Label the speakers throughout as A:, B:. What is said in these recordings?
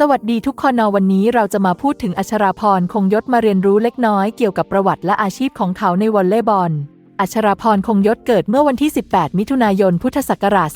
A: สวัสดีทุกคนวันนี้เราจะมาพูดถึงอัชราพรคงยศมาเรียนรู้เล็กน้อยเกี่ยวกับประวัติและอาชีพของเขาในวอลเลย์บอล อัชราพรคงยศเกิดเมื่อวันที่ 18 มิถุนายน พุทธศักราช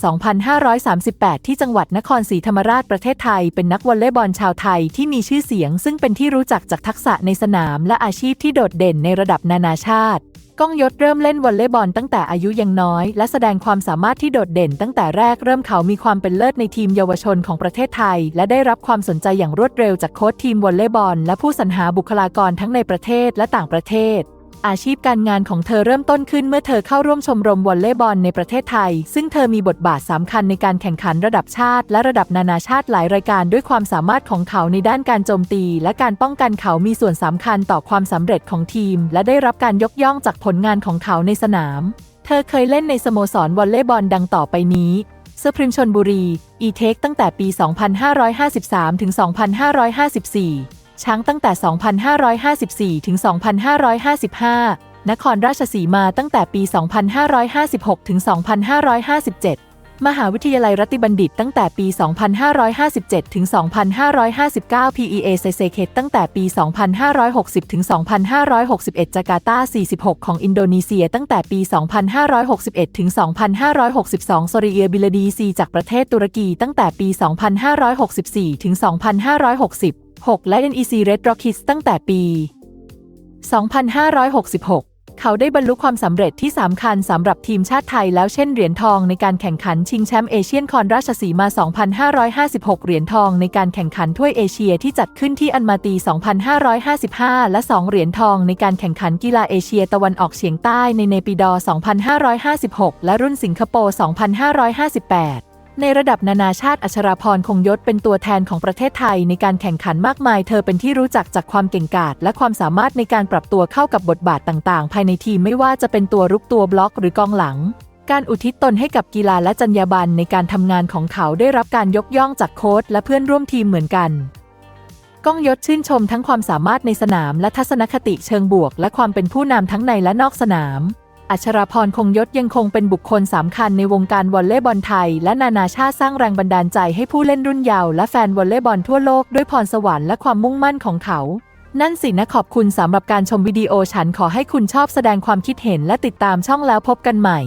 A: 2538 ที่จังหวัดนครศรีธรรมราชประเทศไทย เป็นนักวอลเลย์บอลชาวไทยที่มีชื่อเสียง ซึ่งเป็นที่รู้จักจากทักษะในสนามและอาชีพที่โดดเด่นในระดับนานาชาติ ก้องยศเริ่มเล่นวอลเลย์บอลตั้งแต่อายุยังน้อย และแสดงความสามารถที่โดดเด่นตั้งแต่แรกเริ่มเขามีความเป็นเลิศในทีมเยาวชนของประเทศไทย และได้รับความสนใจอย่างรวดเร็วจากโค้ชทีมวอลเลย์บอล และผู้สรรหาบุคลากรทั้งในประเทศและต่างประเทศ อาชีพการงานของเธอเริ่มต้นขึ้นเมื่อเธอเข้าร่วมชมรมวอลเลย์บอลในประเทศไทย ซึ่งเธอมีบทบาทสำคัญในการแข่งขันระดับชาติ และระดับนานาชาติหลายรายการด้วยความสามารถของเขาในด้านการโจมตี และการป้องกันเขามีส่วนสำคัญต่อความสำเร็จของทีม และได้รับการยกย่องจากผลงานของเขาในสนาม เธอเคยเล่นในสโมสรวอลเลย์บอลดังต่อไปนี้เซอร์พริมชนบุรี อีเทคตั้งแต่ปี 2553 ถึง 2554 ช้างตั้งแต่ 2554 ถึง 2555 นครราชสีมาตั้งแต่ปี 2556 ถึง 2557 มหาวิทยาลัยรัติบัณฑิตตั้งแต่ปี 2557 ถึง 2559 PEA c c k ตั้งแต่ปี 2560 ถึง 2561 จาการ์ตา 46 ของอินโดนีเซีย ตั้งแต่ปี 2561 ถึง 2562 โซริเอียบิลดีซี จากประเทศตุรกี ตั้งแต่ปี 2564 ถึง 2560 6 และ NEC Red Rockies ตั้งแต่ปี 2566 เขาได้บรรลุความสำเร็จที่สำคัญสำหรับทีมชาติไทยแล้วเช่นเหรียญทองในการแข่งขันชิงแชมป์เอเชียนคอนราชสีมา 2556 เหรียญทองในการแข่งขันถ้วยเอเชียที่จัดขึ้นที่อันมาตี 2555 และ 2 เหรียญทองในการแข่งขันกีฬาเอเชียตะวันออกเฉียงใต้ในเนปิดอ 2556 และรุ่นสิงคโปร์ 2558 ในระดับนานาชาติอัชราพรคงยศเป็นตัวแทนของประเทศไทยในการแข่งขันมากมาย เธอเป็นที่รู้จักจากความเก่งกาจและความสามารถในการปรับตัวเข้ากับบทบาทต่างๆ ภายในทีมไม่ว่าจะเป็นตัวรุกตัวบล็อกหรือกองหลัง การอุทิศตนให้กับกีฬาและจรรยาบรรณในการทำงานของเขาได้รับการยกย่องจากโค้ชและเพื่อนร่วมทีมเหมือนกันก้องยศชื่นชมทั้งความสามารถในสนามและทัศนคติเชิงบวก และความเป็นผู้นำทั้งในและนอกสนาม อัชราพรคงยศยังคงเป็นบุคคลสำคัญในวงการวอลเลย์บอลไทย และนานาชาติสร้างแรงบันดาลใจให้ผู้เล่นรุ่นเยาว์และแฟนวอลเลย์บอลทั่วโลกด้วยพรสวรรค์และความมุ่งมั่นของเขา นั่นสินะขอบคุณสำหรับการชมวิดีโอฉันขอให้คุณชอบแสดงความคิดเห็นและติดตามช่องแล้วพบกันใหม่